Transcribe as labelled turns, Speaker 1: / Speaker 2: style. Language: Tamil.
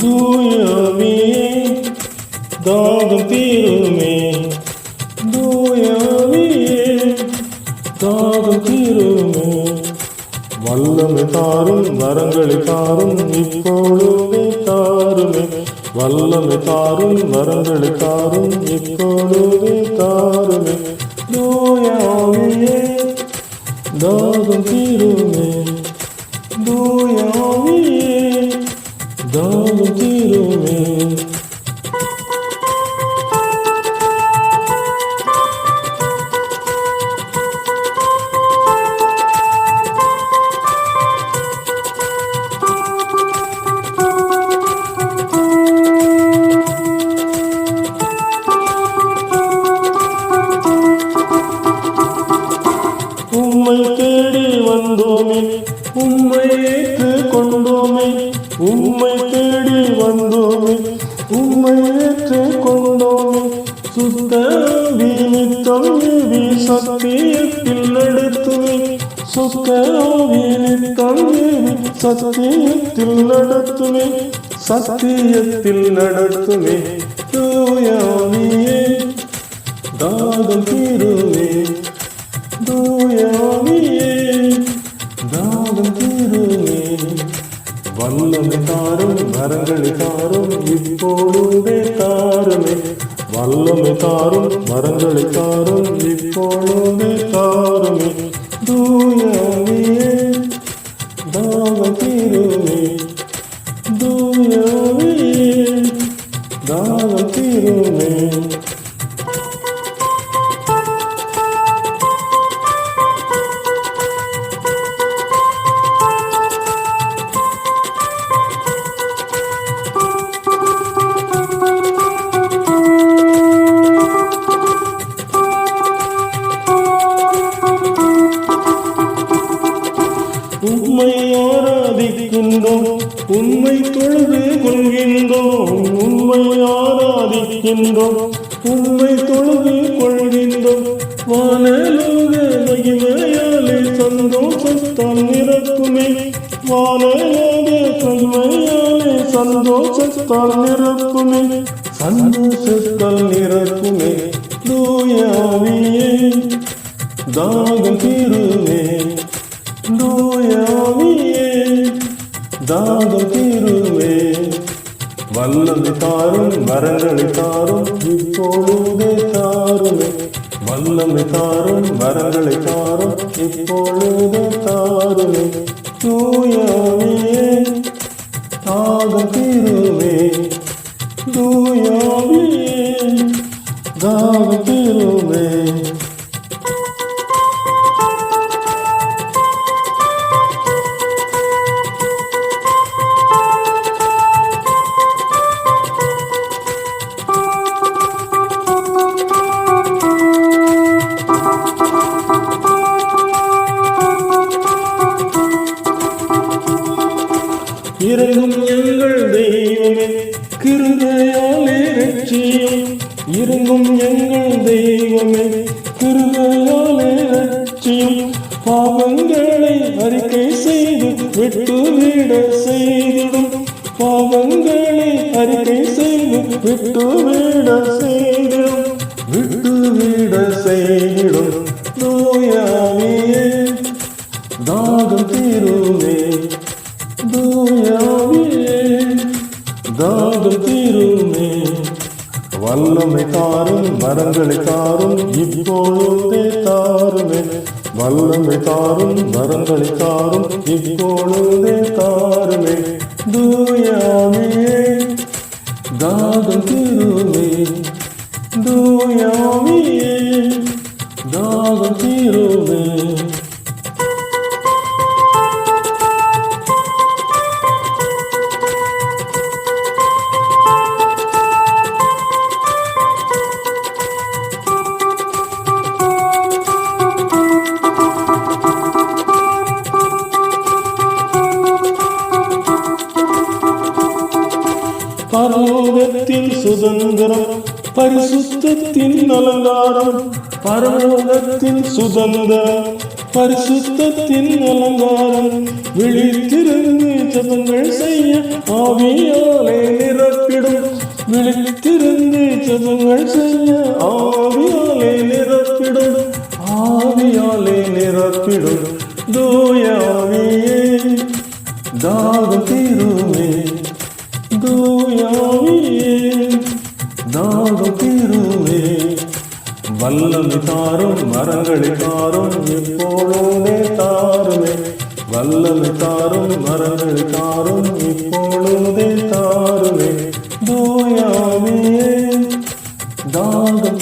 Speaker 1: தூயவியே தாகம் தீருமே. தூயவியே தாகம் தீருமே. வல்லமை தாரும் வரங்களை தாரும் இப்பொழுதே தாருமே. வல்லமை தாரும் வரங்களை தாரும் இப்பொழுதே தாருமே. தூயாவியே தாகம் தீ உம்மை தேடி வந்தோமே உம்மை ஏற்று கொண்டோமே உம்மை தேடி வந்தோமே உம்மை ஏற்று கொண்டோமே. சுத்த நிமித்தம் ஏவி சத்தியத்தில் நடத்துவே சுத்த நிமித்தம் சத்தியத்தில் நடத்துவே சத்தியத்தில் நடத்துவே தூயாமியே தாகம் தீருவே தூயாவியே தாகம் தீருமே. வல்லமை தாரும் வரங்களை தாரும் இப்பொழுதே தாருமே. வல்லமை தாரும் வரங்களை தாரும் இப்பொழுதே தாருமே. தாகம் தீருமே. தாகம் தீருமே. உம்மை ஆராதிக்கின்றோம். உம்மை தொழுது கொள்கின்றோம். உம்மை ஆராதிக்கின்றோம். உம்மை தொழுது கொள்கின்றோம். வானலோக மகிமையாலே சந்தோஷத்தால் நிரப்புமே. வானலோக மகிமையாலே சந்தோஷத்தால் நிரப்புமே. சந்தோஷத்தால் நிரப்புமே. தூயாவியே தாகம் தீருமே. தூயாவியே தாகம் தீருமே வல்லமை தாரும் வரங்களை தாரும் இப்பொழுதே தாருமே வல்லமை தாரும் வரங்களை தாரும் இப்பொழுதே தாருமே தூயாவியே தாகம் தீருமே தூயாவியே தாகம் இறங்கும் எங்கள் தெய்வமே கிருதையாலே ரட்சியும் இறங்கும் எங்கள் தெய்வமே கிருதையாலே ரட்சியும் பாவங்களை அறிக்கை செய்து விட்டுவிட செய்திடும். பாவங்களை அறிக்கை செய்து விட்டுவிட செய்திடும். வரங்களை தாரும் இப்பொழுதே தாருமே. வல்லமை தாரும் வரங்களை தாரும் இப்பொழுதே தாருமே. தூயாவியே தாகம் தீருமே. தூயாவியே தாகம் திரு பரலோகத்தின் சுதந்திரம் பரிசுத்தத்தின் அலங்காரம் பரலோகத்தின் சுதந்திரம் பரிசுத்தத்தின் அலங்காரம். விழித்திருந்து ஜபங்கள் செய்ய ஆவியாலே நிரப்பிடும். விழித்திருந்து ஜபங்கள் செய்ய ஆவியாலே நிரப்பிடும். ஆவியாலே நிரப்பிடும். தூய ஆவியே தாகம் மரங்களை தாரும் இப்பொழுதே தாருமே. வல்லமை தாரும் மரங்களை தாரும் இப்பொழுதே தாருமே. தூயாமே தாகம்